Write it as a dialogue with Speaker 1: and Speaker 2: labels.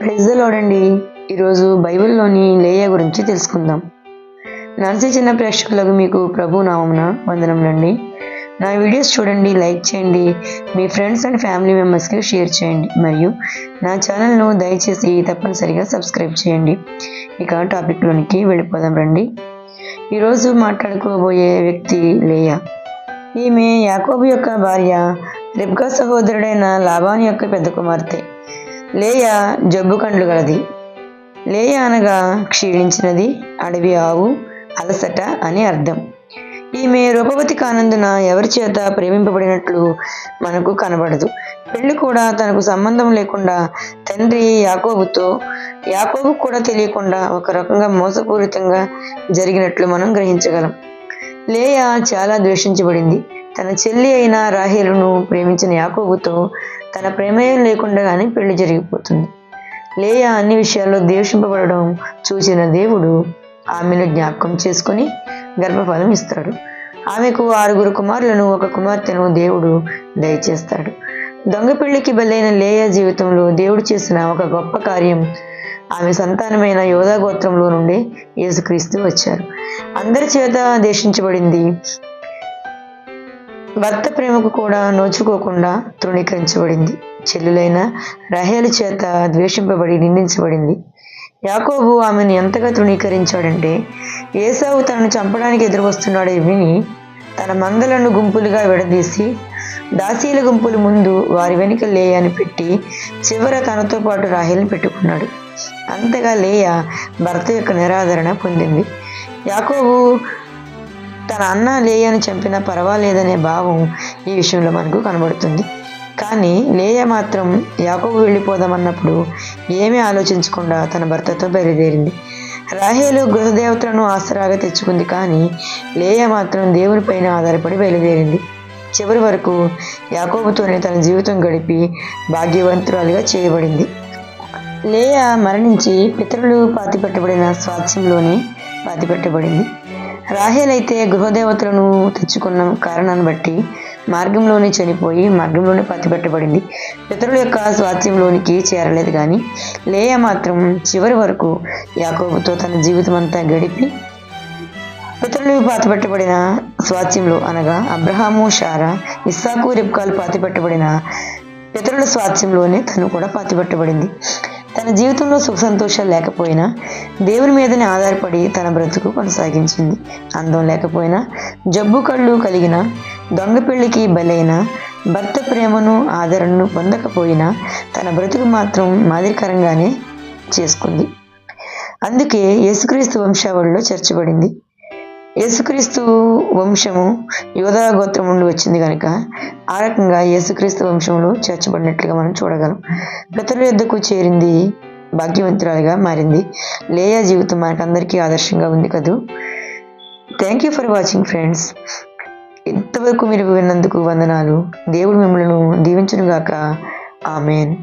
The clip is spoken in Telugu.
Speaker 1: ప్రెజ్లోడండి ఈరోజు బైబిల్లోని లేయ గురించి తెలుసుకుందాం. నర్సీ చిన్న ప్రేక్షకులకు మీకు ప్రభు నామమున వందనములండి నా వీడియోస్ చూడండి లైక్ చేయండి మీ ఫ్రెండ్స్ అండ్ ఫ్యామిలీ మెంబర్స్కి షేర్ చేయండి మరియు నా ఛానల్ను దయచేసి తప్పనిసరిగా సబ్స్క్రైబ్ చేయండి. ఇక టాపిక్లోనికి వెళ్ళిపోదాం రండి. ఈరోజు మాట్లాడుకోబోయే వ్యక్తి లేయ. ఈమె యాకోబు యొక్క భార్య రిబ్గా సహోదరుడైన లాబాని యొక్క పెద్ద కుమార్తె. లేయ జబ్బు కండ్లు గలది? లేయ అనగా క్షీణించినది అడవి ఆవు అలసట అని అర్థం. ఈమె రూపవతి కానందున ఎవరి చేత ప్రేమింపబడినట్లు మనకు కనబడదు. పెళ్ళి కూడా తనకు సంబంధం లేకుండా తండ్రి యాకోబుతో యాకోబు కూడా తెలియకుండా ఒక రకంగా మోసపూరితంగా జరిగినట్లు మనం గ్రహించగలం. లేయ చాలా ద్వేషించబడింది. తన చెల్లి అయిన రాహేలును ప్రేమించిన యాకోబుతో తన ప్రమేయం లేకుండానే పెళ్ళి జరిగిపోతుంది. లేయా అన్ని విషయాల్లో ద్వేషింపబడడం చూసిన దేవుడు ఆమెను జ్ఞాపకం చేసుకుని గర్భఫలం ఇస్తాడు. ఆమెకు ఆరుగురు కుమారులను ఒక కుమార్తెను దేవుడు దయచేస్తాడు. దొంగ పెళ్ళికి బలైన లేయా జీవితంలో దేవుడు చేసిన ఒక గొప్ప కార్యం ఆమె సంతానమైన యోధా గోత్రంలో నుండి యేసుక్రీస్తు వచ్చారు. అందరి చేత దేశించబడింది భర్త ప్రేమకు కూడా నోచుకోకుండా తృణీకరించబడింది. చెల్లులైన రహేలు చేత ద్వేషింపబడి నిందించబడింది. యాకోబు ఆమెను ఎంతగా తృణీకరించాడంటే ఏసావు తనను చంపడానికి ఎదురువస్తున్నాడే విని తన మందలను గుంపులుగా విడదీసి దాసీల గుంపుల ముందు వారి వెనుక లేయని పెట్టి చివర తనతో పాటు రాహిల్ని పెట్టుకున్నాడు. అంతగా లేయ భర్త యొక్క నిరాదరణ పొందింది. యాకోబు తన అన్న లేయను చంపినా పర్వాలేదనే భావం ఈ విషయంలో మనకు కనబడుతుంది. కానీ లేయ మాత్రం యాకోబు వెళ్ళిపోదామన్నప్పుడు ఏమీ ఆలోచించకుండా తన భర్తతో బయలుదేరింది. రాహేలు గృహదేవతలను ఆసరాగా తెచ్చుకుంది కానీ లేయ మాత్రం దేవునిపైన ఆధారపడి బయలుదేరింది. చివరి వరకు యాకోబుతోనే తన జీవితం గడిపి భాగ్యవంతురాలుగా చేయబడింది. లేయ మరణించి పితరులు పాతిపెట్టబడిన స్వాస్థ్యంలోనే పాతిపెట్టబడింది. రాహేల్ అయితే గృహదేవతలను తెచ్చుకున్న కారణాన్ని బట్టి మార్గంలోనే చనిపోయి మార్గంలోనే పతిపెట్టబడింది. పితరుల యొక్క స్వాస్థ్యంలోనికి చేరలేదు కానీ లేయ మాత్రం చివరి వరకు యాకోబుతో తన జీవితం అంతా గడిపి పితరులు పాతిపెట్టబడిన స్వాస్థ్యంలో అనగా అబ్రహాము షారా ఇస్సాకు రిబ్కాలు పాతిపెట్టబడిన పితరుల స్వాస్థ్యంలోనే తను కూడా పాతిపెట్టబడింది. తన జీవితంలో సుఖ సంతోషాలు లేకపోయినా దేవుని మీదనే ఆధారపడి తన బ్రతుకు కొనసాగించింది. అందం లేకపోయినా జబ్బు కళ్ళు కలిగిన దొంగ పెళ్ళికి బలైన భర్త ప్రేమను ఆదరణను పొందకపోయినా తన బ్రతుకు మాత్రం మాదిరికరంగానే చేసుకుంది. అందుకే యేసుక్రీస్తు వంశావళిలో చేర్చబడింది. యేసుక్రీస్తు వంశము యోధా గోత్రం నుండి వచ్చింది కనుక ఆ రకంగా యేసుక్రీస్తు వంశంలో చేర్చబడినట్లుగా మనం చూడగలం. పితరుల యుద్ధకు చేరింది భాగ్యవంతురాలుగా మారింది. లేయా జీవితం మనకందరికీ ఆదర్శంగా ఉంది కదూ. Thank you for watching friends ఇంతవరకు మీరు విన్నందుకు వందనాలు. దేవుడు మిమ్మల్ని దీవించునుగాక. ఆమెన్.